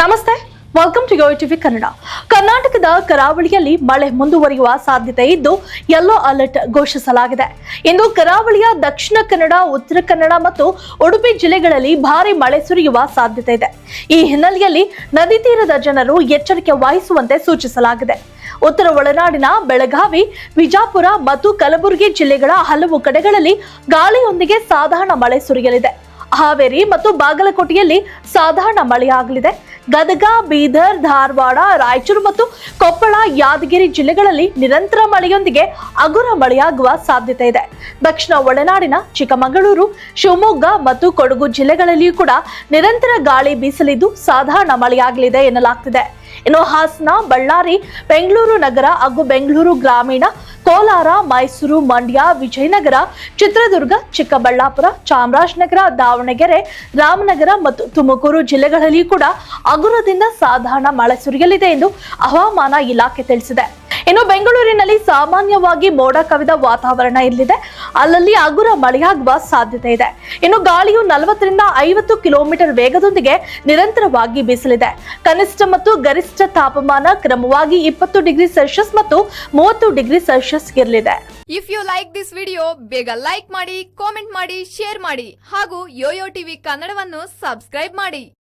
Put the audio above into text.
ನಮಸ್ತೆ welcome to TV Kannada ಕರ್ನಾಟಕದ ಕರಾವಳಿಯಲ್ಲಿ ಮಳೆ ಮುಂದುವರಿಯುವ ಸಾಧ್ಯತೆ ಇದ್ದು ಯೆಲ್ಲೋ ಅಲರ್ಟ್ ಘೋಷಿಸಲಾಗಿದೆ. ಇಂದು ಕರಾವಳಿಯ ದಕ್ಷಿಣ ಕನ್ನಡ, ಉತ್ತರ ಕನ್ನಡ ಮತ್ತು ಉಡುಪಿ ಜಿಲ್ಲೆಗಳಲ್ಲಿ ಭಾರಿ ಮಳೆ ಸುರಿಯುವ ಸಾಧ್ಯತೆ ಇದೆ. ಈ ಹಿನ್ನೆಲೆಯಲ್ಲಿ ನದಿ ತೀರದ ಜನರು ಎಚ್ಚರಿಕೆ ವಹಿಸುವಂತೆ ಸೂಚಿಸಲಾಗಿದೆ. ಉತ್ತರ ಒಳನಾಡಿನ ಬೆಳಗಾವಿ, ವಿಜಾಪುರ ಮತ್ತು ಕಲಬುರಗಿ ಜಿಲ್ಲೆಗಳ ಹಲವು ಕಡೆಗಳಲ್ಲಿ ಗಾಳಿಯೊಂದಿಗೆ ಸಾಧಾರಣ ಮಳೆ ಸುರಿಯಲಿದೆ. ಹಾವೇರಿ ಮತ್ತು ಬಾಗಲಕೋಟೆಯಲ್ಲಿ ಸಾಧಾರಣ ಮಳೆಯಾಗಲಿದೆ. ಗದಗ, ಬೀದರ್, ಧಾರವಾಡ, ರಾಯಚೂರು ಮತ್ತು ಕೊಪ್ಪಳ, ಯಾದಗಿರಿ ಜಿಲ್ಲೆಗಳಲ್ಲಿ ನಿರಂತರ ಮಳೆಯೊಂದಿಗೆ ಅಗುರ ಮಳೆಯಾಗುವ ಸಾಧ್ಯತೆ ಇದೆ. ದಕ್ಷಿಣ ಒಳನಾಡಿನ ಚಿಕ್ಕಮಗಳೂರು, ಶಿವಮೊಗ್ಗ ಮತ್ತು ಕೊಡಗು ಜಿಲ್ಲೆಗಳಲ್ಲಿಯೂ ಕೂಡ ನಿರಂತರ ಗಾಳಿ ಬೀಸಲಿದ್ದು ಸಾಧಾರಣ ಮಳೆಯಾಗಲಿದೆ ಎನ್ನಲಾಗ್ತಿದೆ. ಇನ್ನು ಹಾಸನ, ಬಳ್ಳಾರಿ, ಬೆಂಗಳೂರು ನಗರ ಹಾಗೂ ಬೆಂಗಳೂರು ಗ್ರಾಮೀಣ ಕೋಲಾರ, ಮೈಸೂರು, ಮಂಡ್ಯ, ವಿಜಯನಗರ, ಚಿತ್ರದುರ್ಗ, ಚಿಕ್ಕಬಳ್ಳಾಪುರ, ಚಾಮರಾಜನಗರ, ದಾವಣಗೆರೆ, ರಾಮನಗರ ಮತ್ತು ತುಮಕೂರು ಜಿಲ್ಲೆಗಳಲ್ಲಿಯೂ ಕೂಡ ಹಗುರದಿಂದ ಸಾಧಾರಣ ಮಳೆ ಸುರಿಯಲಿದೆ ಎಂದು ಹವಾಮಾನ ಇಲಾಖೆ ತಿಳಿಸಿದೆ. ಇನ್ನು ಬೆಂಗಳೂರಿನಲ್ಲಿ ಸಾಮಾನ್ಯವಾಗಿ ಮೋಡ ಕವಿದ ವಾತಾವರಣ ಇರಲಿದೆ ಅಲ್ಲಲ್ಲಿ ಹಗುರ ಮಳೆಯಾಗುವ ಸಾಧ್ಯತೆ ಇದೆ. ಇನ್ನು ಗಾಳಿಯು ನಲವತ್ತರಿಂದ ಐವತ್ತು ಕಿಲೋಮೀಟರ್ ವೇಗದೊಂದಿಗೆ ನಿರಂತರವಾಗಿ ಬೀಸಲಿದೆ. ಕನಿಷ್ಠ ಮತ್ತು ಗರಿಷ್ಠ ತಾಪಮಾನ ಕ್ರಮವಾಗಿ ಇಪ್ಪತ್ತು ಡಿಗ್ರಿ ಸೆಲ್ಸಿಯಸ್ ಮತ್ತು ಮೂವತ್ತು ಡಿಗ್ರಿ ಸೆಲ್ಸಿಯಸ್ ಇರಲಿದೆ. If you like this video ಬೇಗ ಲೈಕ್ ಮಾಡಿ ಕಾಮೆಂಟ್ ಮಾಡಿ ಶೇರ್ ಮಾಡಿ ಹಾಗೂ ಯೋಯೋ ಟಿವಿ ಕನ್ನಡವನ್ನು ಸಬ್ಸ್ಕ್ರೈಬ್ ಮಾಡಿ.